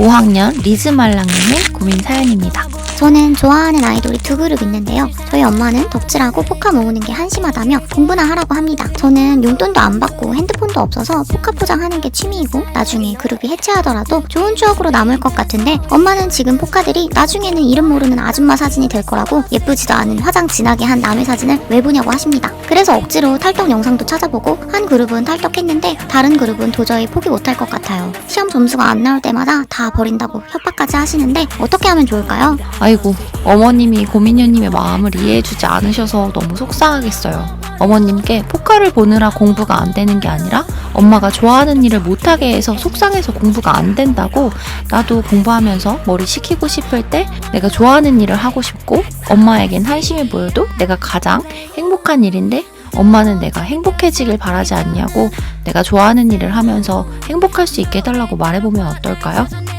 5학년 리즈말랑님의 고민 사연입니다. 저는 좋아하는 아이돌이 두 그룹 있는데요. 저희 엄마는 덕질하고 포카 모으는 게 한심하다며 공부나 하라고 합니다. 저는 용돈도 안 받고 핸드폰도 없어서 포카 포장하는 게 취미이고 나중에 그룹이 해체하더라도 좋은 추억으로 남을 것 같은데 엄마는 지금 포카들이 나중에는 이름 모르는 아줌마 사진이 될 거라고 예쁘지도 않은 화장 진하게 한 남의 사진을 왜 보냐고 하십니다. 그래서 억지로 탈덕 영상도 찾아보고 한 그룹은 탈덕했는데 다른 그룹은 도저히 포기 못할 것 같아요. 시험 점수가 안 나올 때마다 다 버린다고 협박까지 하시는데 어떻게 하면 좋을까요? 아이고, 어머님이 고민녀님의 마음을 이해해주지 않으셔서 너무 속상하겠어요. 어머님께 포카를 보느라 공부가 안 되는 게 아니라 엄마가 좋아하는 일을 못하게 해서 속상해서 공부가 안 된다고 나도 공부하면서 머리 식히고 싶을 때 내가 좋아하는 일을 하고 싶고 엄마에겐 한심해 보여도 내가 가장 행복한 일인데 엄마는 내가 행복해지길 바라지 않냐고 내가 좋아하는 일을 하면서 행복할 수 있게 해달라고 말해보면 어떨까요?